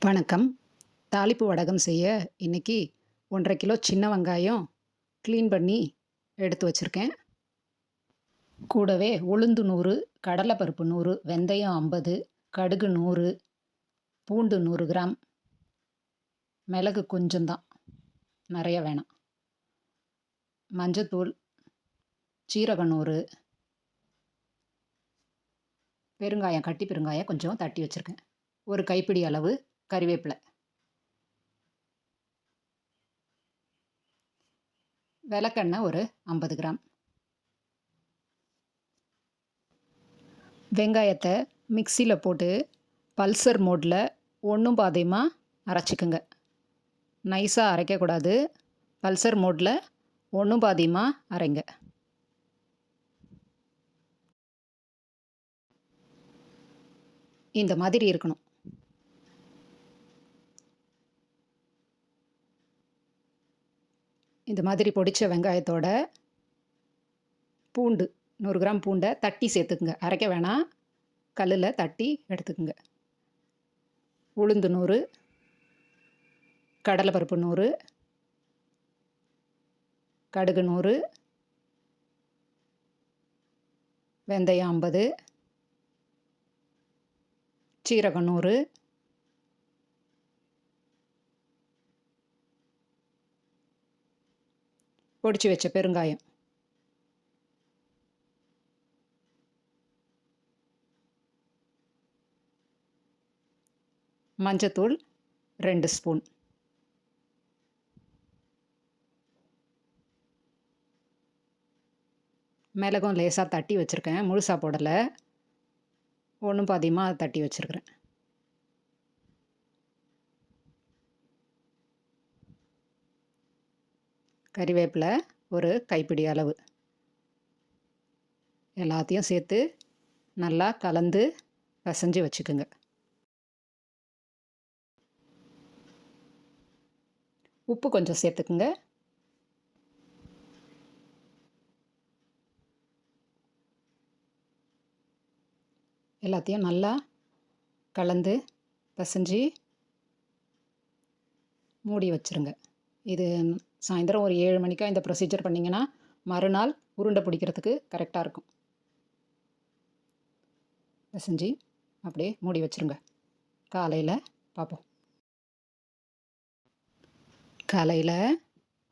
வணக்கம். தாளிப்பு வடகம் செய்ய இன்னைக்கு ஒன்றரை கிலோ சின்ன வெங்காயம் க்ளீன் பண்ணி எடுத்து வச்சுருக்கேன். கூடவே உளுந்து நூறு கடலைப்பருப்பு நூறு வெந்தயம் ஐம்பது கடுகு நூறு பூண்டு நூறு கிராம். மிளகு கொஞ்சம்தான். நிறைய வேணாம். மஞ்சத்தூள் சீரகம் நூறு பெருங்காயம் கட்டி பெருங்காயம் கொஞ்சம் தட்டி வச்சுருக்கேன். ஒரு கைப்பிடி அளவு கறிவேப்பிலை. விளக்கெண்ணெய் ஒரு ஐம்பது கிராம். வெங்காயத்தை மிக்சியில் போட்டு பல்சர் மோடில் ஒன்றும் பாதையுமாக அரைச்சிக்கோங்க. நைஸாக அரைக்கக்கூடாது. பல்சர் மோடில் ஒன்றும் பாதியமாக அரைங்க. இந்த மாதிரி இருக்கணும். இந்த மாதிரி பொடித்த வெங்காயத்தோட பூண்டு நூறு கிராம் பூண்டை தட்டி சேர்த்துக்குங்க. அரைக்க வேணாம். கல்லில் தட்டி எடுத்துக்குங்க. உளுந்து நூறு கடலைப்பருப்பு நூறு கடுகு நூறு வெந்தயம் ஐம்பது சீரகம் நூறு பொடிச்சு வச்ச பெருங்காயம். மஞ்சத்தூள் ரெண்டு ஸ்பூன். மிளகும் லேசாக தட்டி வச்சுருக்கேன். முழுசாக போடலை. ஒன்றும் பாதியமாக தட்டி வச்சுருக்கிறேன். கறிவேப்பிலை ஒரு கைப்பிடி அளவு. எல்லாத்தையும் சேர்த்து நல்லா கலந்து பசைஞ்சு வச்சுக்குங்க. உப்பு கொஞ்சம் சேர்த்துக்குங்க. எல்லாத்தையும் நல்லா கலந்து பசைஞ்சு மூடி வச்சுருங்க. இது சாயந்தரம் ஒரு ஏழு மணிக்காக இந்த ப்ரொசீஜர் பண்ணிங்கன்னா மறுநாள் உருண்டை பிடிக்கிறதுக்கு கரெக்டாக இருக்கும். செஞ்சு அப்படியே மூடி வச்சுருங்க. காலையில் பார்ப்போம். காலையில்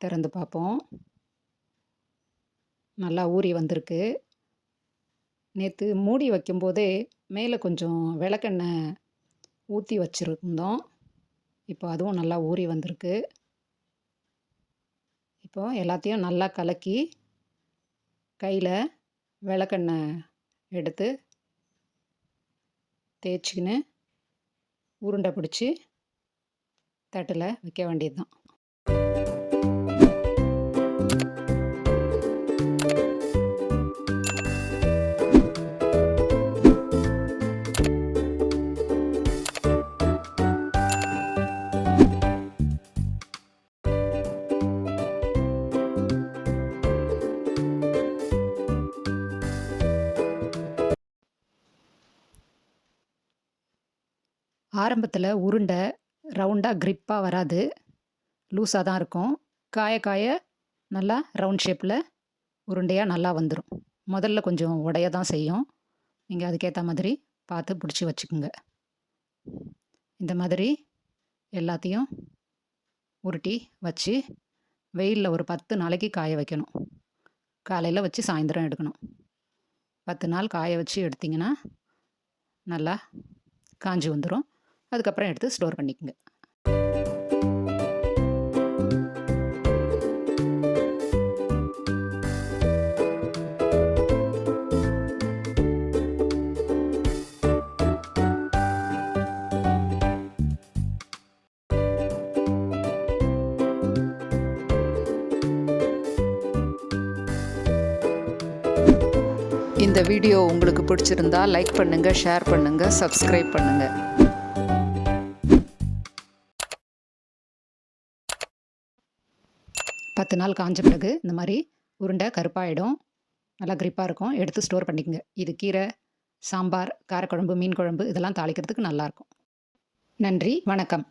திறந்து பார்ப்போம். நல்லா ஊறி வந்திருக்கு. நேற்று மூடி வைக்கும்போதே மேலே கொஞ்சம் விளக்கெண்ணெய் ஊற்றி வச்சுருந்தோம். இப்போ அதுவும் நல்லா ஊறி வந்திருக்கு. இப்போது எல்லாத்தையும் நல்லா கலக்கி கையில் விளக்கெண்ணெய் எடுத்து தேய்ச்சிக்கின்னு உருண்டை பிடிச்சி தட்டில் வைக்க வேண்டியது தான் ஆரம்பத்தில் உருண்டை ரவுண்டாக க்ரிப்பாக வராது. லூஸாக தான் இருக்கும். காய காய நல்லா ரவுண்ட் ஷேப்பில் உருண்டையாக நல்லா வந்துடும் முதல்ல கொஞ்சம் உடைய தான் செய்யும். நீங்கள் அதுக்கேற்ற மாதிரி பார்த்து பிடிச்சி வச்சுக்கோங்க. இந்த மாதிரி எல்லாத்தையும் உருட்டி வச்சு வெயிலில் ஒரு பத்து நாளைக்கு காய வைக்கணும். காலையில் வச்சு சாயந்தரம் எடுக்கணும். பத்து நாள் காய வச்சு எடுத்திங்கன்னா நல்லா காஞ்சி வந்துடும் அதுக்கப்புறம் எடுத்து ஸ்டோர் பண்ணிக்கோங்க. இந்த வீடியோ உங்களுக்கு பிடிச்சிருந்தா லைக் பண்ணுங்கள் ஷேர் பண்ணுங்கள் சப்ஸ்கிரைப் பண்ணுங்கள் பத்து நாள் காஞ்ச பிறகு இந்த மாதிரி உருண்டை கருப்பாயிடும். நல்லா கிரிப்பாக இருக்கும். எடுத்து ஸ்டோர் பண்ணிக்கோங்க. இது கீரை சாம்பார் காரக்குழம்பு மீன் குழம்பு இதெல்லாம் தாளிக்கிறதுக்கு நல்லாயிருக்கும் நன்றி. வணக்கம்.